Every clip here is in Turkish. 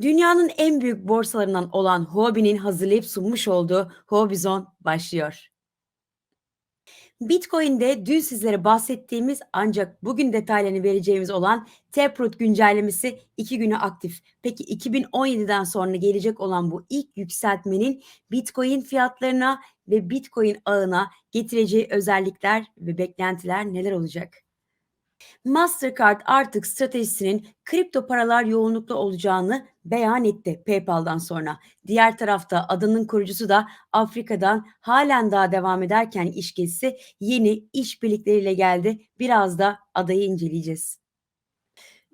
Dünyanın en büyük borsalarından olan Huobi'nin hazırlayıp sunmuş olduğu Huobi başlıyor. Bitcoin'de dün sizlere bahsettiğimiz ancak bugün detaylarını vereceğimiz olan Taproot güncellemesi 2 günü aktif. Peki 2017'den sonra gelecek olan bu ilk yükseltmenin Bitcoin fiyatlarına ve Bitcoin ağına getireceği özellikler ve beklentiler neler olacak? Mastercard artık stratejisinin kripto paralar yoğunluklu olacağını beyan etti PayPal'dan sonra. Diğer tarafta adanın kurucusu da Afrika'dan halen daha devam ederken iş gezisi yeni işbirlikleriyle geldi. Biraz da adayı inceleyeceğiz.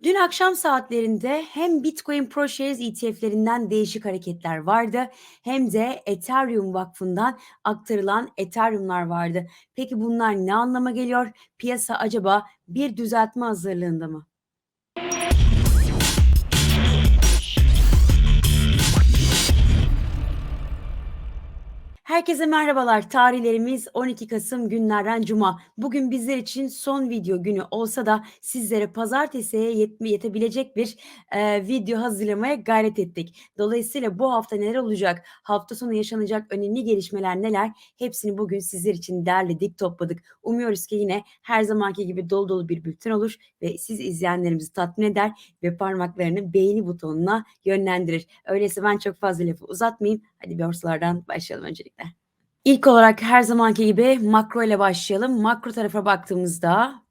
Dün akşam saatlerinde hem Bitcoin ProShares ETF'lerinden değişik hareketler vardı hem de Ethereum Vakfı'ndan aktarılan Ethereum'lar vardı. Peki bunlar ne anlama geliyor? Piyasa acaba bir düzeltme hazırlığında mı? Herkese merhabalar. Tarihlerimiz 12 Kasım günlerden cuma. Bugün bizler için son video günü olsa da sizlere pazartesiye yetme, yetebilecek bir e, video hazırlamaya gayret ettik. Dolayısıyla bu hafta neler olacak? Hafta sonu yaşanacak önemli gelişmeler neler? Hepsini bugün sizler için derledik, topladık. Umuyoruz ki yine her zamanki gibi dolu dolu bir bülten olur ve siz izleyenlerimizi tatmin eder ve parmaklarını beğeni butonuna yönlendirir. Öyleyse ben çok fazla lafı uzatmayayım. Hadi borsalardan başlayalım öncelikle. İlk olarak her zamanki gibi makro ile başlayalım. Makro tarafa baktığımızda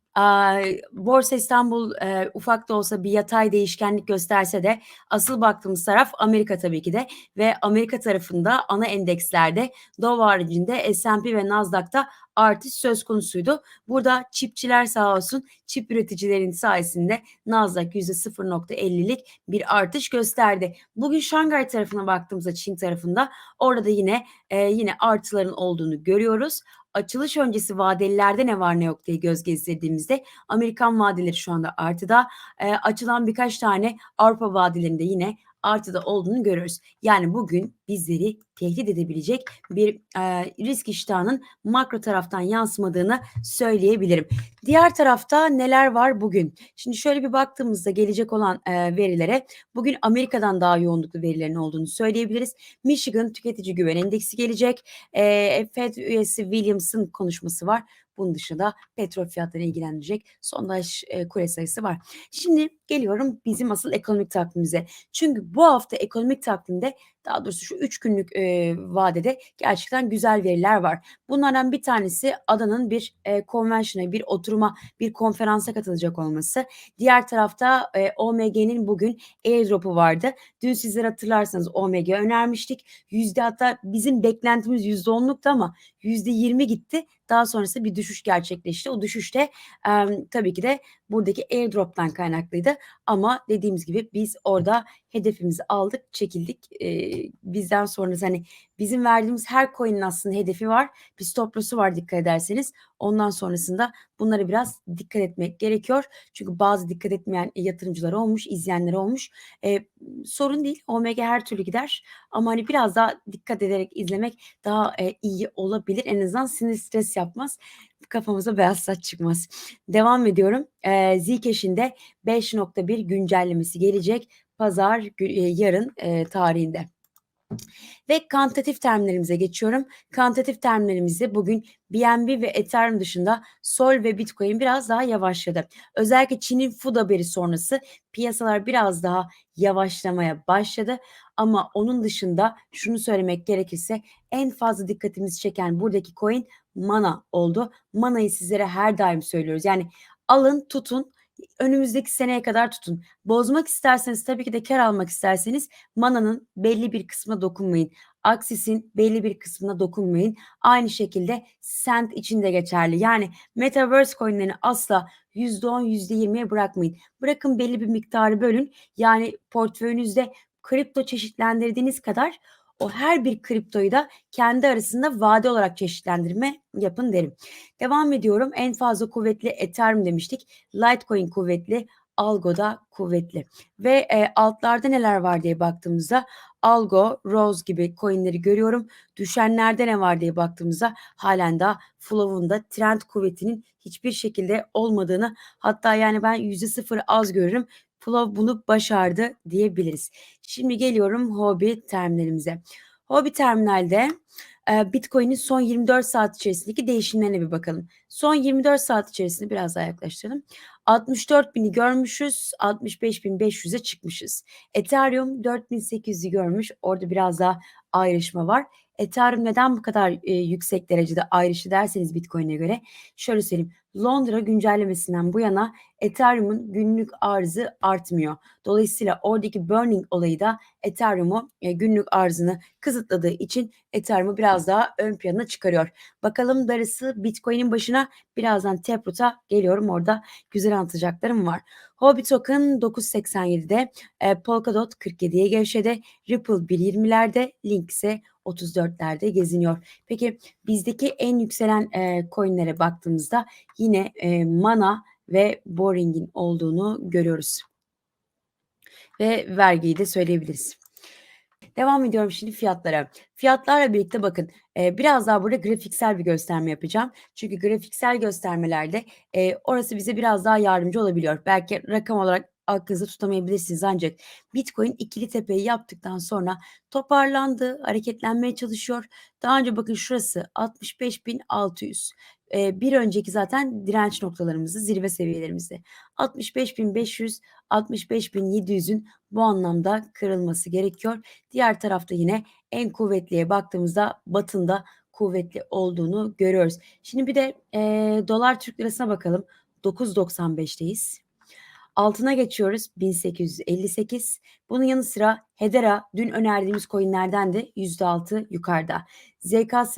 Borsa İstanbul e, ufak da olsa bir yatay değişkenlik gösterse de asıl baktığımız taraf Amerika tabii ki de ve Amerika tarafında ana endekslerde Dow haricinde S&P ve Nasdaq'ta artış söz konusuydu. Burada çipçiler sağ olsun çip üreticilerin sayesinde Nasdaq %0.50'lik bir artış gösterdi. Bugün Şangay tarafına baktığımızda Çin tarafında orada da yine e, yine artıların olduğunu görüyoruz açılış öncesi vadelilerde ne var ne yok diye göz gezdirdiğimizde Amerikan vadeleri şu anda artıda. E, açılan birkaç tane Avrupa vadelerinde yine artıda olduğunu görüyoruz. Yani bugün bizleri tehdit edebilecek bir e, risk iştahının makro taraftan yansımadığını söyleyebilirim. Diğer tarafta neler var bugün? Şimdi şöyle bir baktığımızda gelecek olan e, verilere bugün Amerika'dan daha yoğunluklu verilerin olduğunu söyleyebiliriz. Michigan Tüketici Güven Endeksi gelecek. E, Fed üyesi Williams'ın konuşması var. Bunun dışında petrol fiyatlarını ilgilendirecek sondaj e, kule sayısı var. Şimdi geliyorum bizim asıl ekonomik takvimimize. Çünkü bu hafta ekonomik takvimde daha doğrusu şu üç günlük e, vadede gerçekten güzel veriler var. Bunlardan bir tanesi adanın bir e, konvensiyona, bir oturuma, bir konferansa katılacak olması. Diğer tarafta e, OMG'nin bugün airdrop'u vardı. Dün sizler hatırlarsanız OMG önermiştik. Yüzde hatta bizim beklentimiz yüzde onluktu ama yüzde yirmi gitti. Daha sonrasında bir düşüş gerçekleşti. O düşüşte e, tabii ki de buradaki airdrop'tan kaynaklıydı. Ama dediğimiz gibi biz orada hedefimizi aldık, çekildik. E, bizden sonra hani bizim verdiğimiz her coin'in aslında hedefi var. Bir stop loss'u var dikkat ederseniz. Ondan sonrasında bunlara biraz dikkat etmek gerekiyor. Çünkü bazı dikkat etmeyen yatırımcılar olmuş, izleyenler olmuş. E, sorun değil. Omega her türlü gider. Ama hani biraz daha dikkat ederek izlemek daha e, iyi olabilir. En azından sinir stres yapmaz kafamıza beyaz saç çıkmaz. Devam ediyorum. E, Zcash'in de 5.1 güncellemesi gelecek pazar e, yarın e, tarihinde. Ve kantitatif terimlerimize geçiyorum. Kantitatif terimlerimizde bugün BNB ve Ethereum dışında Sol ve Bitcoin biraz daha yavaşladı. Özellikle Çin'in FUD haberi sonrası piyasalar biraz daha yavaşlamaya başladı. Ama onun dışında şunu söylemek gerekirse en fazla dikkatimizi çeken buradaki coin Mana oldu. Mana'yı sizlere her daim söylüyoruz. Yani alın tutun önümüzdeki seneye kadar tutun. Bozmak isterseniz tabii ki de kar almak isterseniz mananın belli bir kısmına dokunmayın. Aksis'in belli bir kısmına dokunmayın. Aynı şekilde Sent için de geçerli. Yani Metaverse coinlerini asla %10, %20'ye bırakmayın. Bırakın belli bir miktarı bölün. Yani portföyünüzde kripto çeşitlendirdiğiniz kadar o her bir kriptoyu da kendi arasında vade olarak çeşitlendirme yapın derim. Devam ediyorum. En fazla kuvvetli Ethereum demiştik. Litecoin kuvvetli, Algo da kuvvetli. Ve e, altlarda neler var diye baktığımızda Algo, Rose gibi coinleri görüyorum. Düşenlerde ne var diye baktığımızda halen daha Flow'un trend kuvvetinin hiçbir şekilde olmadığını hatta yani ben %0 az görürüm flow bunu başardı diyebiliriz. Şimdi geliyorum hobi terminalimize. Hobi terminalde e, Bitcoin'in son 24 saat içerisindeki değişimlerine bir bakalım. Son 24 saat içerisinde biraz daha yaklaştıralım. 64 bini görmüşüz, 65.500'e çıkmışız. Ethereum 4800'ü görmüş, orada biraz daha ayrışma var. Ethereum neden bu kadar e, yüksek derecede ayrışı derseniz Bitcoin'e göre şöyle söyleyeyim. Londra güncellemesinden bu yana Ethereum'un günlük arzı artmıyor. Dolayısıyla oradaki burning olayı da Ethereum'u e, günlük arzını kısıtladığı için Ethereum'u biraz daha ön plana çıkarıyor. Bakalım darısı Bitcoin'in başına birazdan Taproot'a geliyorum. Orada güzel anlatacaklarım var. Hobby Token 9.87'de, e, Polkadot 47'ye gevşedi, Ripple 1.20'lerde, Link ise 34'lerde geziniyor. Peki bizdeki en yükselen e, coinlere baktığımızda yine e, Mana ve Boring'in olduğunu görüyoruz. Ve vergiyi de söyleyebiliriz. Devam ediyorum şimdi fiyatlara. Fiyatlarla birlikte bakın e, biraz daha burada grafiksel bir gösterme yapacağım. Çünkü grafiksel göstermelerde e, orası bize biraz daha yardımcı olabiliyor. Belki rakam olarak aklınızda tutamayabilirsiniz ancak Bitcoin ikili tepeyi yaptıktan sonra toparlandı, hareketlenmeye çalışıyor. Daha önce bakın şurası 65.600. Ee, bir önceki zaten direnç noktalarımızı, zirve seviyelerimizi. 65.500, 65.700'ün bu anlamda kırılması gerekiyor. Diğer tarafta yine en kuvvetliye baktığımızda batında kuvvetli olduğunu görüyoruz. Şimdi bir de e, dolar Türk lirasına bakalım. 9.95'teyiz. Altına geçiyoruz 1858. Bunun yanı sıra Hedera dün önerdiğimiz coinlerden de %6 yukarıda. ZKS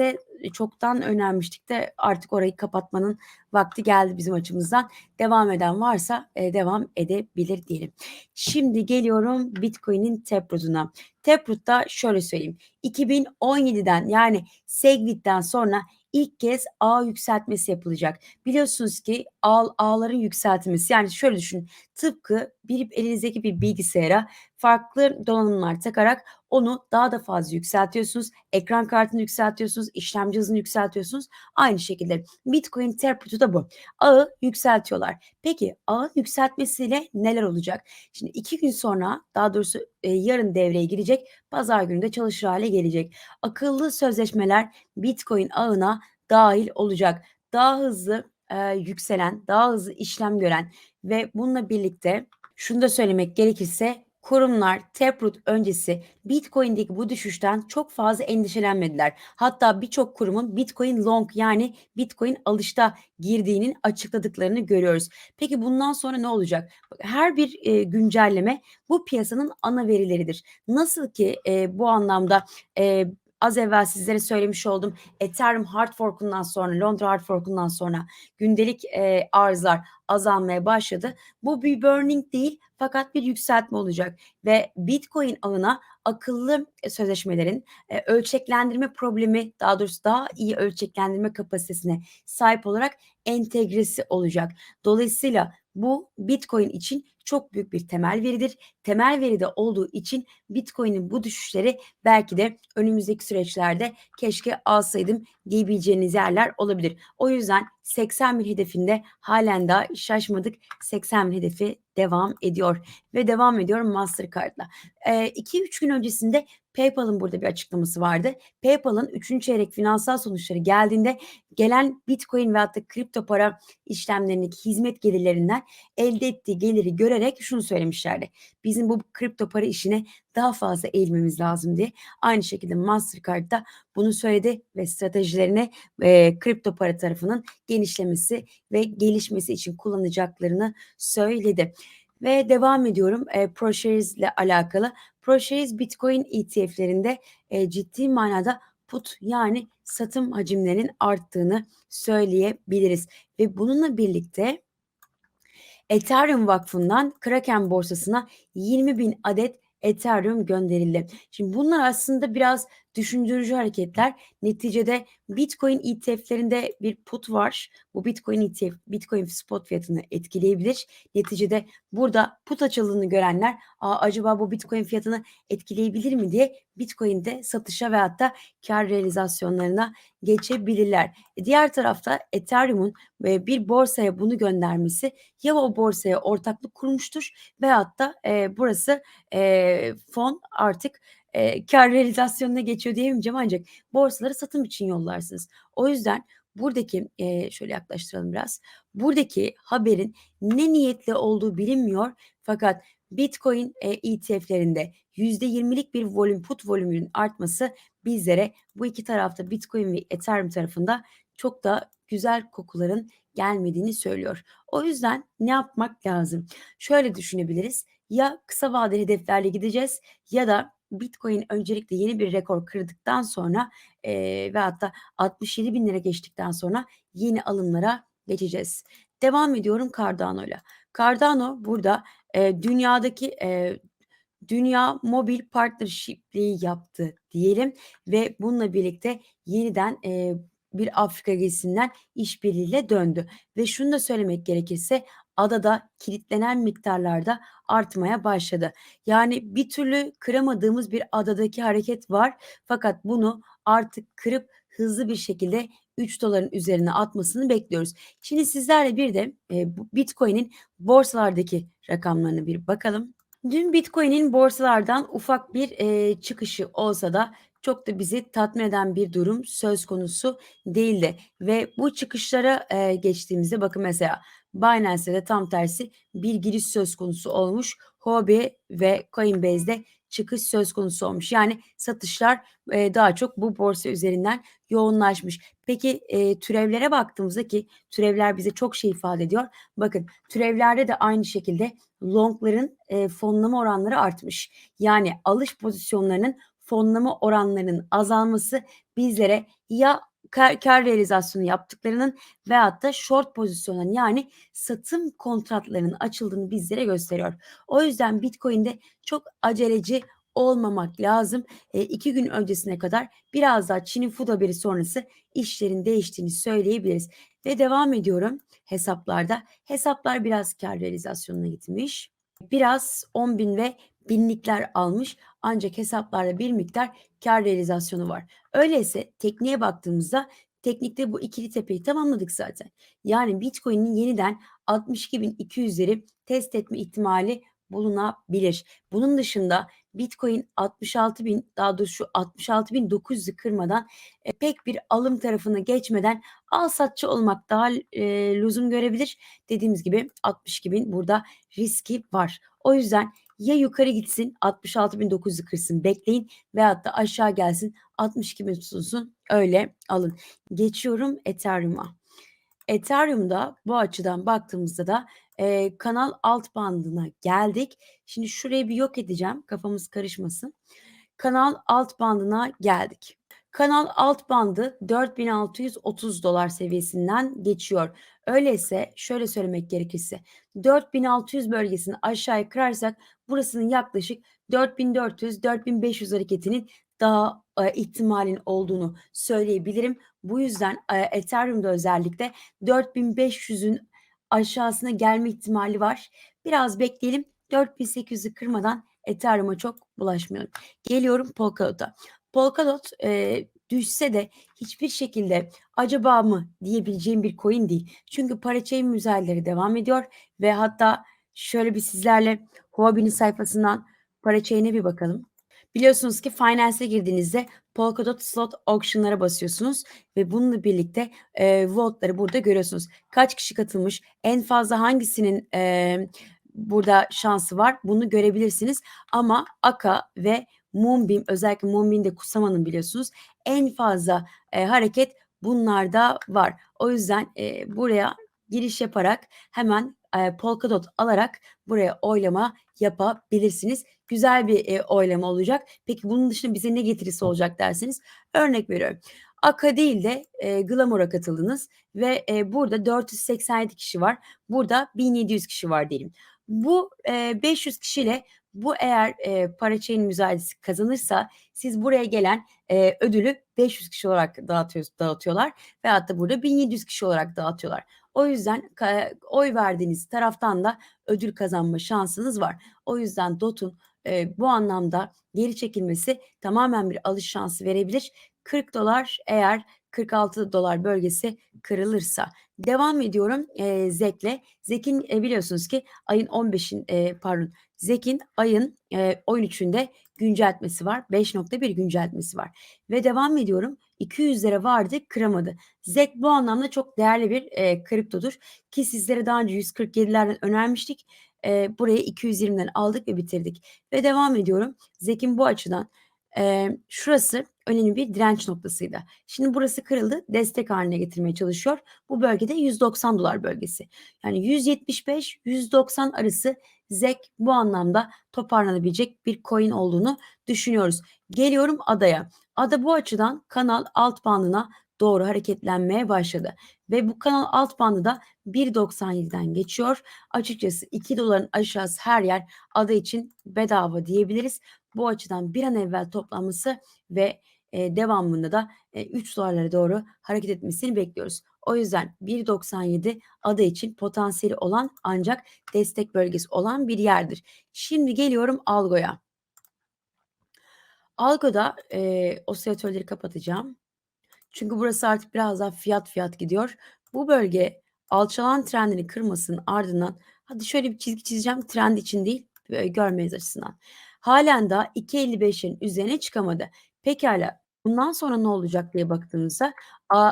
çoktan önermiştik de artık orayı kapatmanın vakti geldi bizim açımızdan. Devam eden varsa e, devam edebilir diyelim. Şimdi geliyorum Bitcoin'in Taproot'una. Taproot'ta şöyle söyleyeyim. 2017'den yani Segwit'ten sonra ilk kez ağ yükseltmesi yapılacak. Biliyorsunuz ki ağ, ağların yükseltilmesi yani şöyle düşün tıpkı bir elinizdeki bir bilgisayara farklı donanımlar takarak onu daha da fazla yükseltiyorsunuz. Ekran kartını yükseltiyorsunuz, işlemci hızını yükseltiyorsunuz. Aynı şekilde Bitcoin Taproot'u da bu. Ağı yükseltiyorlar. Peki ağın yükseltmesiyle neler olacak? Şimdi iki gün sonra daha doğrusu e, yarın devreye girecek. Pazar günü de çalışır hale gelecek. Akıllı sözleşmeler Bitcoin ağına dahil olacak. Daha hızlı e, yükselen, daha hızlı işlem gören ve bununla birlikte şunu da söylemek gerekirse kurumlar Taproot öncesi Bitcoin'deki bu düşüşten çok fazla endişelenmediler. Hatta birçok kurumun Bitcoin long yani Bitcoin alışta girdiğinin açıkladıklarını görüyoruz. Peki bundan sonra ne olacak? Her bir e, güncelleme bu piyasanın ana verileridir. Nasıl ki e, bu anlamda e, az evvel sizlere söylemiş oldum. Ethereum hard fork'undan sonra, Londra hard fork'undan sonra gündelik e, arzlar azalmaya başladı. Bu bir burning değil fakat bir yükseltme olacak ve Bitcoin ağına akıllı sözleşmelerin e, ölçeklendirme problemi daha doğrusu daha iyi ölçeklendirme kapasitesine sahip olarak entegresi olacak. Dolayısıyla bu Bitcoin için çok büyük bir temel veridir. Temel veride olduğu için Bitcoin'in bu düşüşleri belki de önümüzdeki süreçlerde keşke alsaydım diyebileceğiniz yerler olabilir. O yüzden 80 bin hedefinde halen daha şaşmadık. 80 bin hedefi devam ediyor ve devam ediyor Mastercard'la. 2-3 ee, gün öncesinde PayPal'ın burada bir açıklaması vardı. PayPal'ın 3. çeyrek finansal sonuçları geldiğinde gelen Bitcoin ve hatta kripto para işlemlerindeki hizmet gelirlerinden elde ettiği geliri görerek şunu söylemişlerdi. Bizim bu kripto para işine daha fazla eğilmemiz lazım diye. Aynı şekilde Mastercard da bunu söyledi ve stratejilerine e, kripto para tarafının genişlemesi ve gelişmesi için kullanacaklarını söyledi. Ve devam ediyorum e, ProShares ile alakalı. ProShares Bitcoin ETF'lerinde e, ciddi manada put yani satım hacimlerinin arttığını söyleyebiliriz. Ve bununla birlikte Ethereum Vakfı'ndan Kraken borsasına 20 bin adet Ethereum gönderildi. Şimdi bunlar aslında biraz düşündürücü hareketler. Neticede Bitcoin ETF'lerinde bir put var. Bu Bitcoin ETF, Bitcoin spot fiyatını etkileyebilir. Neticede burada put açıldığını görenler Aa, acaba bu Bitcoin fiyatını etkileyebilir mi diye Bitcoin'de satışa ve hatta kar realizasyonlarına geçebilirler. E, diğer tarafta Ethereum'un e, bir borsaya bunu göndermesi ya o borsaya ortaklık kurmuştur veyahut da e, burası e, fon artık e, kar realizasyonuna geçiyor diyemeyeceğim ancak borsaları satım için yollarsınız. O yüzden buradaki e, şöyle yaklaştıralım biraz. Buradaki haberin ne niyetle olduğu bilinmiyor fakat Bitcoin e, ETF'lerinde %20'lik bir volüm put volümünün artması bizlere bu iki tarafta Bitcoin ve Ethereum tarafında çok da güzel kokuların gelmediğini söylüyor. O yüzden ne yapmak lazım? Şöyle düşünebiliriz. Ya kısa vadeli hedeflerle gideceğiz ya da Bitcoin öncelikle yeni bir rekor kırdıktan sonra e, ve hatta 67 bin lira geçtikten sonra yeni alımlara geçeceğiz. Devam ediyorum Cardano ile. Cardano burada e, dünyadaki e, Dünya Mobil Partnership'liği yaptı diyelim ve bununla birlikte yeniden e, bir Afrika gezisinden işbirliğiyle döndü. Ve şunu da söylemek gerekirse adada kilitlenen miktarlarda artmaya başladı. Yani bir türlü kıramadığımız bir adadaki hareket var fakat bunu artık kırıp hızlı bir şekilde 3 doların üzerine atmasını bekliyoruz. Şimdi sizlerle bir de e, Bitcoin'in borsalardaki rakamlarına bir bakalım. Dün Bitcoin'in borsalardan ufak bir e, çıkışı olsa da çok da bizi tatmin eden bir durum söz konusu değildi. Ve bu çıkışlara e, geçtiğimizde bakın mesela Binance'de de tam tersi bir giriş söz konusu olmuş. Huobi ve Coinbase'de çıkış söz konusu olmuş. Yani satışlar e, daha çok bu borsa üzerinden yoğunlaşmış. Peki e, türevlere baktığımızda ki türevler bize çok şey ifade ediyor. Bakın türevlerde de aynı şekilde longların e, fonlama oranları artmış. Yani alış pozisyonlarının fonlama oranlarının azalması bizlere ya kar, kar realizasyonu yaptıklarının veyahut da short pozisyonların yani satım kontratlarının açıldığını bizlere gösteriyor. O yüzden Bitcoin'de çok aceleci olmamak lazım. E, iki gün öncesine kadar biraz daha Çin'in food haberi sonrası işlerin değiştiğini söyleyebiliriz. Ve devam ediyorum hesaplarda. Hesaplar biraz kar realizasyonuna gitmiş. Biraz 10 bin ve binlikler almış ancak hesaplarda bir miktar kar realizasyonu var. Öyleyse tekniğe baktığımızda teknikte bu ikili tepeyi tamamladık zaten. Yani Bitcoin'in yeniden 62.200'leri test etme ihtimali bulunabilir. Bunun dışında Bitcoin 66 bin daha doğrusu şu 66 bin 900'ü kırmadan e, pek bir alım tarafına geçmeden al satçı olmak daha e, lüzum görebilir. Dediğimiz gibi 62 bin burada riski var. O yüzden ya yukarı gitsin 66.900'ü kırsın bekleyin veyahut da aşağı gelsin 62.000 tutulsun öyle alın. Geçiyorum Ethereum'a. Ethereum'da bu açıdan baktığımızda da e, kanal alt bandına geldik. Şimdi şurayı bir yok edeceğim kafamız karışmasın. Kanal alt bandına geldik. Kanal alt bandı 4630 dolar seviyesinden geçiyor. Öyleyse şöyle söylemek gerekirse 4600 bölgesini aşağıya kırarsak burasının yaklaşık 4400-4500 hareketinin daha e, ihtimalin olduğunu söyleyebilirim. Bu yüzden e, Ethereum'da özellikle 4500'ün aşağısına gelme ihtimali var. Biraz bekleyelim. 4800'ü kırmadan Ethereum'a çok bulaşmıyorum. Geliyorum Polkadot'a. Polkadot e, düşse de hiçbir şekilde acaba mı diyebileceğim bir coin değil. Çünkü parachain müzayereleri devam ediyor ve hatta şöyle bir sizlerle Huobi'nin sayfasından parachain'e bir bakalım. Biliyorsunuz ki Finance'e girdiğinizde Polkadot slot auction'lara basıyorsunuz ve bununla birlikte e, vote'ları burada görüyorsunuz. Kaç kişi katılmış, en fazla hangisinin e, burada şansı var bunu görebilirsiniz. Ama Aka ve Moonbeam özellikle Moonbeam'de Kusama'nın biliyorsunuz en fazla e, hareket bunlarda var. O yüzden e, buraya giriş yaparak hemen e, Polkadot alarak buraya oylama yapabilirsiniz. Güzel bir e, oylama olacak. Peki bunun dışında bize ne getirisi olacak derseniz örnek veriyorum. Aka değil de e, Glamour'a katıldınız ve e, burada 487 kişi var. Burada 1700 kişi var diyelim. Bu e, 500 kişiyle Bu eğer, eee, parachain müzayedesi kazanırsa siz buraya gelen, eee, ödülü 500 kişi olarak dağıtıyor dağıtıyorlar veyahut da burada 1700 kişi olarak dağıtıyorlar. O yüzden oy verdiğiniz taraftan da ödül kazanma şansınız var. O yüzden DOT'un, eee, bu anlamda geri çekilmesi tamamen bir alış şansı verebilir. $40 eğer $46 bölgesi kırılırsa. Devam ediyorum, eee, ZEK'le. ZEK'in, eee, biliyorsunuz ki ayın 15'in, eee, pardon, ZEK'in ayın, eee, 13'ünde günceltmesi var. 5.1 günceltmesi var ve devam ediyorum. $200'lere vardı, kıramadı. ZEK bu anlamda çok değerli bir, eee, kriptodur ki sizlere daha önce 147'lerden önermiştik. Eee, burayı 220'den aldık ve bitirdik ve devam ediyorum. ZEK'in bu açıdan, eee, şurası önemli bir direnç noktasıydı. Şimdi burası kırıldı, destek hâline getirmeye çalışıyor. Bu bölgede $190 bölgesi. Yani 175-190 arası ZEK bu anlamda toparlanabilecek bir coin olduğunu düşünüyoruz. Geliyorum ADA'ya. ADA bu açıdan kanal alt bandına doğru hareketlenmeye başladı ve bu kanal alt bandı da 1.97'den geçiyor. Açıkçası $2'ın aşağısı her yer ADA için bedava diyebiliriz. Bu açıdan bir an evvel toplanması ve, eee, devamında da, eee, $3'lara doğru hareket etmesini bekliyoruz. O yüzden 1.97 ADA için potansiyeli olan ancak destek bölgesi olan bir yerdir. Şimdi geliyorum Algo'ya. Algo'da, eee, osilatörleri kapatacağım. Çünkü burası artık biraz daha fiyat fiyat gidiyor. Bu bölge alçalan trendini kırmasının ardından hadi şöyle bir çizgi çizeceğim trend için değil, eee, görmeniz açısından. Hâlen daha 2.55'in üzerine çıkamadı. Pekâlâ bundan sonra ne olacak diye baktığımızda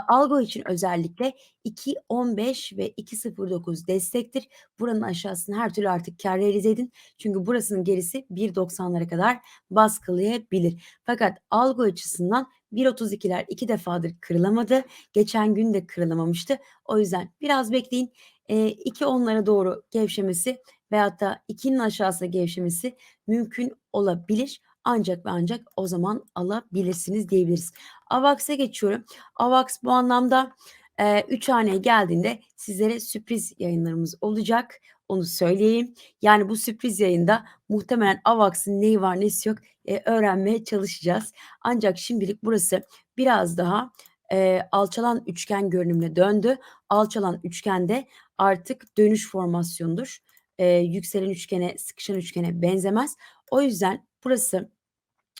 Algo için özellikle 2.15 ve 2.09 destektir. Buranın aşağısını her türlü artık kâr realize edin. Çünkü burasının gerisi 1.90'lara kadar baskılayabilir. Fakat Algo açısından 1.32'ler 2 defadır kırılamadı. Geçen gün de kırılamamıştı. O yüzden biraz bekleyin. Eee, 2.10'lara doğru gevşemesi veyahut da 2'nin aşağısına gevşemesi mümkün olabilir. Ancak ve ancak o zaman alabilirsiniz diyebiliriz. AVAX'a geçiyorum. AVAX bu anlamda, eee, 3 haneye geldiğinde sizlere sürpriz yayınlarımız olacak. Onu söyleyeyim. Yani bu sürpriz yayında muhtemelen AVAX'ın neyi var nesi yok, eee, öğrenmeye çalışacağız. Ancak şimdilik burası biraz daha, eee, alçalan üçgen görünümüne döndü. Alçalan üçgende artık dönüş formasyonudur. Eee, yükselen üçgene, sıkışan üçgene benzemez. O yüzden burası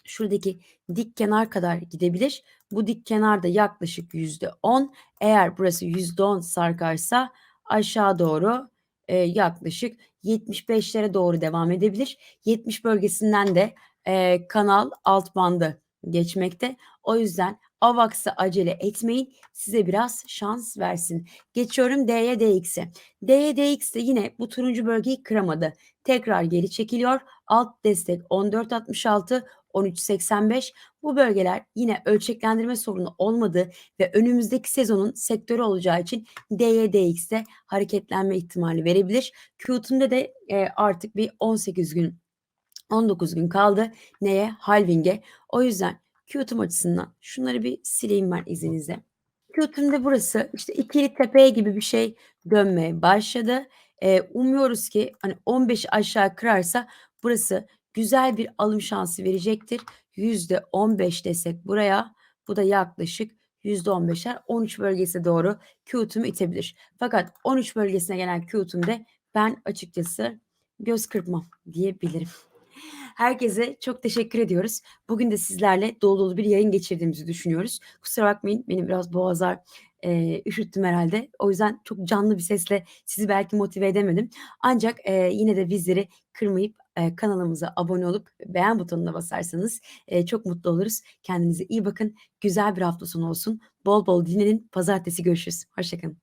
şuradaki dik kenar kadar gidebilir. Bu dik kenar da yaklaşık %10. Eğer burası %10 sarkarsa aşağı doğru, eee, yaklaşık 75'lere doğru devam edebilir. 70 bölgesinden de, eee, kanal alt bandı geçmekte. O yüzden AVAX'a acele etmeyin. Size biraz şans versin. Geçiyorum D'ye DX'e. De yine bu turuncu bölgeyi kıramadı. Tekrar geri çekiliyor. Alt destek 14.66, 13.85. Bu bölgeler yine ölçeklendirme sorunu olmadığı ve önümüzdeki sezonun sektörü olacağı için D'ye DX'de hareketlenme ihtimali verebilir. Q'tumda de, eee, artık bir 18 gün, 19 gün kaldı. Neye? Halving'e. O yüzden Qtum açısından şunları bir sileyim ben izninizle. Qtum'da burası işte ikili tepe gibi bir şey dönmeye başladı. Eee, umuyoruz ki hani 15'i aşağı kırarsa burası güzel bir alım şansı verecektir. %15 desek buraya, bu da yaklaşık %15'ler 13 bölgesine doğru Qtum'u itebilir. Fakat 13 bölgesine gelen Qtum'de ben açıkçası göz kırpmam diyebilirim. Herkese çok teşekkür ediyoruz. Bugün de sizlerle dolu dolu bir yayın geçirdiğimizi düşünüyoruz. Kusura bakmayın benim biraz boğazlar, eee, üşüttüm herhâlde. O yüzden çok canlı bir sesle sizi belki motive edemedim. Ancak, eee, yine de bizleri kırmayıp, eee, kanalımıza abone olup beğen butonuna basarsanız, eee, çok mutlu oluruz. Kendinize iyi bakın. Güzel bir hafta sonu olsun. Bol bol dinlenin. Pazartesi görüşürüz. Hoşça kalın.